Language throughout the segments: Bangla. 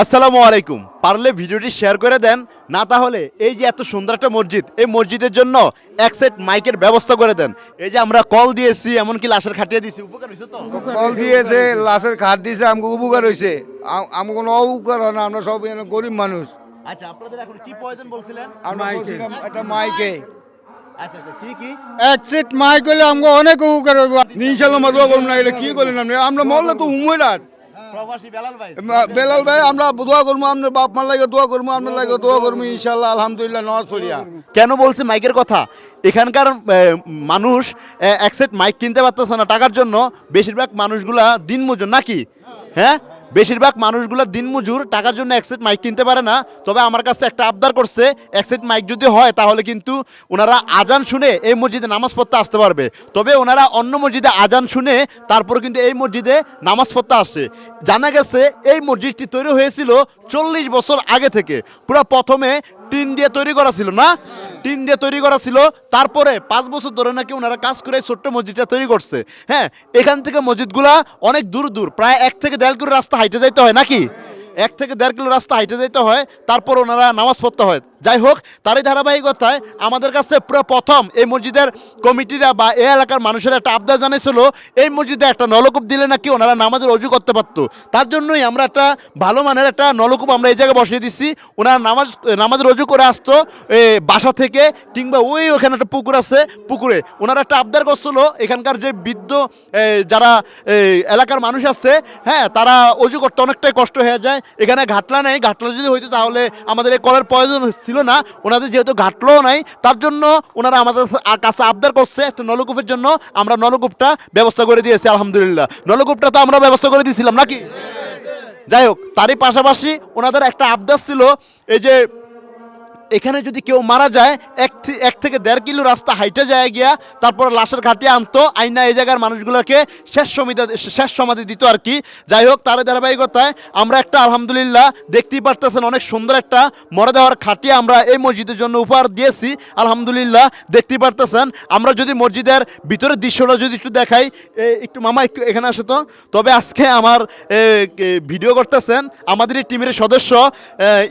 আসসালামু আলাইকুম। পারলে ভিডিওটি শেয়ার করে দেন না তাহলে এই যে এত সুন্দর একটা মসজিদ এই মসজিদের জন্য এক সেট মাইকের ব্যবস্থা করে দেন। এই যে আমরা কল দিয়েছি এমনকি লাশের খাটিয়ে দিয়েছি উপকার হয়েছে তো? কল দিয়েছে লাশের খাট দিয়েছে আমাকে উপকার হয়েছে। আমাকে কোনো অপকার হয় না আমরা সব গরিব মানুষ। আচ্ছা আপনাদের এখন কি প্রয়োজন বলছিলেন? আমরা বলছিলাম একটা মাইকে। আচ্ছা আচ্ছা কি কি? এক সেট মাইক হলে আমাকে অনেক উপকার হবে ইনশাল্লাহ আমরা আমরা মরলে তো প্রবাসী বেলাল ভাই। বেলাল ভাই আমরা দোয়া করব আপনার বাপ মার লাগে দোয়া করব আপনার লাগে দোয়া করব ইনশাল্লাহ আলহামদুলিল্লাহ নওয়াজ পড়িয়া কেন বলছে মাইকের কথা? এখানকার মানুষ একসেট এক সেট মাইক কিনতে পারতেছে না টাকার জন্য বেশিরভাগ মানুষগুলা দিনমজুর নাকি? হ্যাঁ? বেশিরভাগ মানুষগুলো দিনমজুর, টাকার জন্য এক সেট মাইক কিনতে পারে না। তবে আমার কাছে একটা আবদার করছে এক সেট মাইক যদি হয় তাহলে কিন্তু ওনারা আজান শুনে এই মসজিদে নামাজ পড়তে আসতে পারবে। তবে ওনারা অন্য মসজিদে আজান শুনে তারপর কিন্তু এই মসজিদে নামাজ পড়তে আসছে। জানা গেছে, এই মসজিদটি তৈরি হয়েছিল চল্লিশ বছর আগে থেকে। পুরো প্রথমে টিন দিয়ে তৈরি করা ছিল না? টিন দিয়ে তৈরি করা ছিল। তারপরে পাঁচ বছর ধরে নাকি ওনারা কাজ করে ছোট্ট মসজিদটা তৈরি করছে। হ্যাঁ এখান থেকে মসজিদগুলা অনেক দূর দূর, প্রায় এক থেকে দেড় কিলো রাস্তা হাইটে যাইতে হয় নাকি? এক থেকে দেড় কিলো রাস্তা হাইটে যাইতে হয়, তারপর ওনারা নামাজ পড়তে হয়। যাই হোক, তারই ধারাবাহিকতায় আমাদের কাছে পুরো প্রথম এই মসজিদের কমিটিরা বা এই এলাকার মানুষের একটা আবদার জানিয়েছিল, এই মসজিদে একটা নলকূপ দিলে নাকি ওনারা নামাজের অজু করতে পারতো। তার জন্যই আমরা একটা ভালো মানের একটা নলকূপ আমরা এই জায়গায় বসিয়ে দিচ্ছি ওনারা নামাজ, নামাজের অজু করে আসতো বাসা থেকে কিংবা ওই ওখানে একটা পুকুর আছে, পুকুরে। ওনারা একটা আবদার করছিল, এখানকার যে বৃদ্ধ যারা এলাকার মানুষ আছে হ্যাঁ তারা অজু করতে অনেকটাই কষ্ট হয়ে যায়। এখানে ঘাটলা নেই, ঘাটলা যদি হইতো তাহলে আমাদের এই কলের প্রয়োজন ছিল না, ওনাদের যেহেতু ঘাটলো নাই, তার জন্য ওনারা আমাদের কাছে আবদার করছে তো নলকূপের জন্য আমরা নলকূপটা ব্যবস্থা করে দিয়েছি, আলহামদুলিল্লাহ। নলকূপটা তো আমরা ব্যবস্থা করে দিয়েছিলাম নাকি? যাই হোক, তারই পাশাপাশি ওনাদের একটা আবদার ছিল, এই যে এখানে যদি কেউ মারা যায়, এক এক থেকে দেড় কিলো রাস্তা হাইটে যায় গিয়া, তারপর লাশের ঘাটে আনতো, আইনা এই জায়গার মানুষগুলোকে শেষ সমিতি শেষ সমাধি দিত আর কি। যাই হোক তার ধারাবাহিকতায় আমরা একটা, আলহামদুলিল্লাহ, দেখতেই পারতেছেন অনেক সুন্দর একটা মরে দেওয়ার খাটিয়ে আমরা এই মসজিদের জন্য উপহার দিয়েছি। আলহামদুলিল্লাহ, দেখতেই পারতেছেন। আমরা যদি মসজিদের ভিতরের দৃশ্যটা যদি একটু দেখাই একটু মামা একটু এখানে আসো তো। তবে আজকে আমার ভিডিও করতেছেন আমাদের এই টিমের সদস্য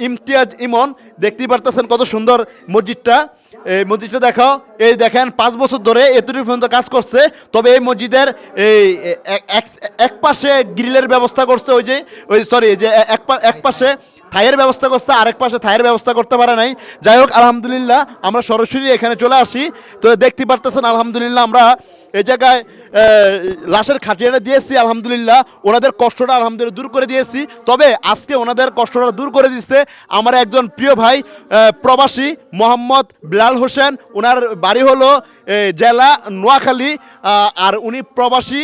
ইমতিয়াজ ইমন। দেখতেই পারতেছেন কত সুন্দর মসজিদটা। এই মসজিদটা দেখাও। এই দেখেন, পাঁচ বছর ধরে এতটুকু পর্যন্ত কাজ করছে। তবে এই মসজিদের এই এক- পাশে গ্রিলের ব্যবস্থা করছে ওই যে, ওই সরি যে এক পাশে থাইয়ের ব্যবস্থা করছে, আরেক পাশে থাইয়ের ব্যবস্থা করতে পারে নাই। যাই হোক, আলহামদুলিল্লাহ, আমরা সরাসরি এখানে চলে আসি। তো দেখতে পারতেছেন, আলহামদুলিল্লাহ, আমরা এই জায়গায় লাশের খাটিয়াটা দিয়েছি, আলহামদুলিল্লাহ। ওনাদের কষ্টটা আলহামদুলিল্লাহ দূর করে দিয়েছি। তবে আজকে ওনাদের কষ্টটা দূর করে দিচ্ছে আমার একজন প্রিয় ভাই প্রবাসী মোহাম্মদ বিলাল হোসেন। ওনার বাড়ি হলো জেলা নোয়াখালী আর উনি প্রবাসী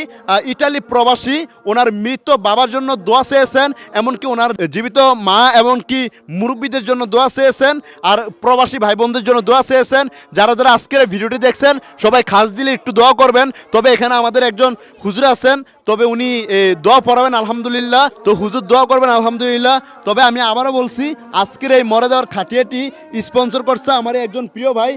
ইটালি প্রবাসী। ওনার মৃত বাবার জন্য দোয়া চেয়েছেন, এমনকি ওনার জীবিত মা এমনকি মুরব্বীদের জন্য দোয়া চেয়েছেন, আর প্রবাসী ভাই বোনদের জন্য দোয়া চেয়েছেন। যারা যারা আজকের ভিডিওটি দেখছেন, সবাই খাস দিলে একটু দোয়া করবেন। তবে এখানে আমাদের একজন হুজুর আছেন তবে উনি দোয়া পড়াবেন, আলহামদুলিল্লাহ। তো হুজুর দোয়া করবেন, আলহামদুলিল্লাহ। তবে আমি আবারও বলছি, আজকের এই মরে যাওয়ার খাটিয়াটি স্পন্সর করছে আমার একজন প্রিয় ভাই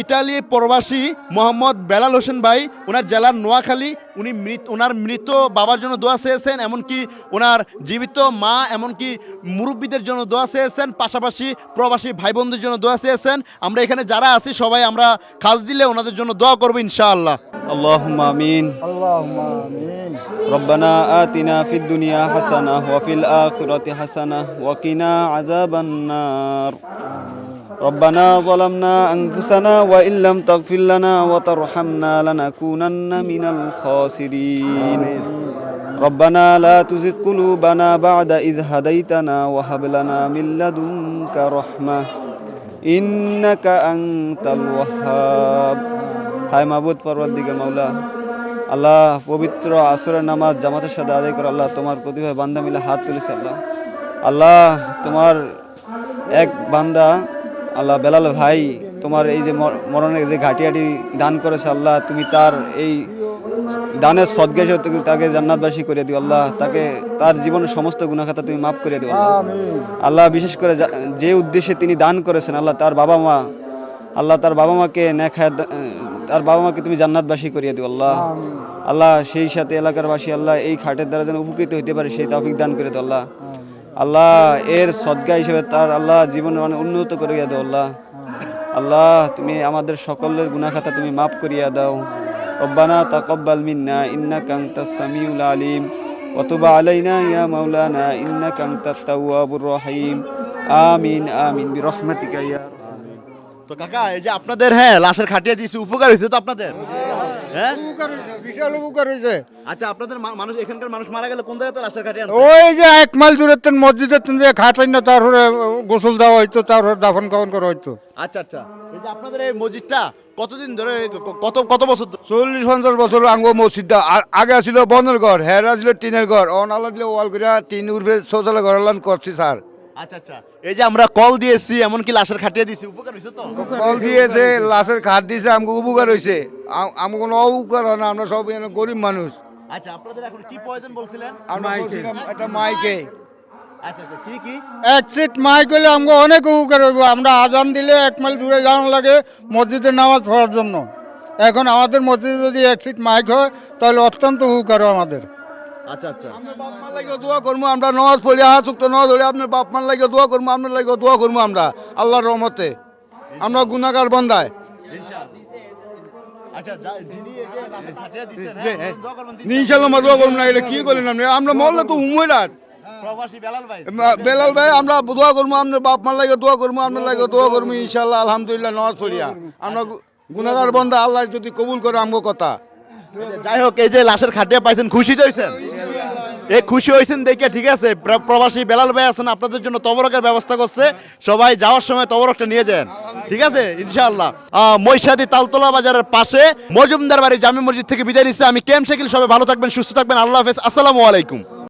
ইটালি প্রবাসী মোহাম্মদ বেলাল হোসেন ভাই। ওনার জেলার নোয়াখালী, উনি মৃত ওনার মৃত বাবার জন্য দোয়া চেয়েছেন, এমনকি ওনার জীবিত মা, এমনকি মুরব্বীদের জন্য দোয়া চেয়েছেন, পাশাপাশি প্রবাসী ভাই বোনদের জন্য দোয়া চেয়েছেন। আমরা এখানে যারা আছি, সবাই আমরা খাস দিলে ওনাদের জন্য দোয়া করব, ইনশাআল্লাহ। اللهم امين اللهم آمين ربنا آتنا في الدنيا حسنة وفي الآخرة حسنة وقنا عذاب النار ربنا ظلمنا أنفسنا وإن لم تغفر لنا وترحمنا لنكونن من الخاسرين ربنا لا تزغ قلوبنا بعد إذ هديتنا وهب لنا من لدنك رحمة إنك أنت الوهاب হায় মাহবুদ পর্বত পরবর্তীকের মাওলা। আল্লাহ পবিত্র আসরের নামাজ জামাতের সাথে আদায় করে আল্লাহ তোমার প্রতিভায় বান্দা মিলে হাত তুলেছে আল্লাহ। আল্লাহ তোমার এক বান্দা আল্লাহ বেলাল ভাই তোমার এই যে মরণের যে ঘাটিয়াটি দান করেছে আল্লাহ তুমি তার এই দানের সদ্গেশ তাকে জান্নাতবাসী করে দিও আল্লাহ। তাকে তার জীবনের সমস্ত গুণাখাতা তুমি মাফ করে দিও আল্লাহ। আল্লাহ বিশেষ করে যা- যে উদ্দেশ্যে তিনি দান করেছেন আল্লাহ তার বাবা মা আল্লাহ তার বাবা মাকে নেখায় তার বাবা মাকে তুমি জান্নাতবাসী করিয়ে দিও আল্লাহ। আল্লাহ সেই সাথে এলাকার বাসী আল্লাহ এই খাটের দ্বারা যেন উপকৃত হইতে পারে সেই তৌফিক দান করে দিও আল্লাহ। আল্লাহ এর সদ্গা হিসেবে তার আল্লাহ জীবন মানে উন্নত করিয়া দাও আল্লাহ। আল্লাহ তুমি আমাদের সকলের গুনাখাতা তুমি মাফ করিয়া দাও। রব্বানা তাকাব্বাল মিন্না ইন্নাকা আনতাস সামিউল আলিম। ওয়া তুব আলাইনা ইয়া মাওলানা ইন্নাকা আনতাত তাওয়াবুর রহিম। আমিন আমিন বিরহমাতিকা ইয়া তো কাকা এই যে আপনাদের হ্যাঁ লাশের খাটিয়ে দিয়েছি উপকার হয়েছে তো আপনাদের? হ্যাঁ? বিশাল উপকার হয়েছে। আচ্ছা আপনাদের মা- মানুষ এখানকার মানুষ মারা গেলে কোন জায়গাতে লাশের খাটিয়ে আনতে? ওই যে এক মাইল দূরের তেন মসজিদের তেন যে না তারপরে গোসল দেওয়া হইতো তারপরে দাফন কাফন করা হইতো। আচ্ছা আচ্ছা। এই যে আপনাদের এই মসজিদটা কতদিন ধরে ক- কত কত বছর ধরে? চল্লিশ পঞ্চাশ বছর আঙ্গ মসজিদটা। আর- আগে ছিল বনের ঘর হেরা ছিল টিনের ঘর অনালা দিলে ওয়াল করে টিন উঠবে শৌচালয় ঘর করছি স্যার। আচ্ছা আচ্ছা। এই যে আমরা কল দিয়েছি এমনকি লাশের খাটিয়ে দিয়েছি উপকার হয়েছে তো? কল দিয়েছে লাশের খাট দিয়েছে আমাকে উপকার হয়েছে। আমাকে কোনো অপকার হয় না আমরা সব এখানে গরিব মানুষ। আচ্ছা আপনাদের এখন কি প্রয়োজন বলছিলেন? আমরা বলছিলাম একটা মাইকে। কি কি? এক সিট মাইক হলে আমাকে অনেক উপকার হইব। আমরা আজান দিলে এক মাইল দূরে যাওয়ার লাগে মসজিদে নামাজ পড়ার জন্য। এখন আমাদের মসজিদে যদি এক সিট মাইক হয় তাহলে অত্যন্ত উপকার হয় আমাদের। আচ্ছা আচ্ছা। আপনার বাপ মার লাগে দোয়া করব আমরা নমাজ পড়ি হাত চুক্ত নমাজ পড়ি আপনার বাপ মার লাগে দোয়া করব আপনার লাগে দোয়া করব আমরা আল্লাহর রহমতে। আমরা গুনাগার বন্দায়। আচ্ছা হ্যাঁ। ইনশাল্লাহ আমরা দোয়া করব না এটা কি করলেন আপনি? আমরা মরলে তো হুমই রাত। প্রবাসী বেলাল ভাই। আমরা দোয়া করব আপনার বাপ মার লাগে দোয়া করব আপনার লাগে দোয়া করব ইনশাল্লাহ আলহামদুলিল্লাহ নমাজ পড়িয়া। আমরা গু- গুনাগার বন্ধা আল্লাহ যদি কবুল করে আমগো কথা। যাই হোক এই যে লাশের খাটিয়ে পাইছেন খুশি তো এই খুশি হয়েছেন দেখে, ঠিক আছে? প্রবাসী বেলাল ভাই আছেন, আপনাদের জন্য তবরকের ব্যবস্থা করছে। সবাই যাওয়ার সময় তবরকটা নিয়ে যান। ঠিক আছে? ইনশাআল্লাহ। মহিষাদি তালতলা বাজারের পাশে মজুমদার বাড়ি জামি মসজিদ থেকে বিদায় নিচ্ছে। আমি কেম শেখিল সবাই ভালো থাকবেন, সুস্থ থাকবেন। আল্লাহ হাফেজ। আসসালামু আলাইকুম।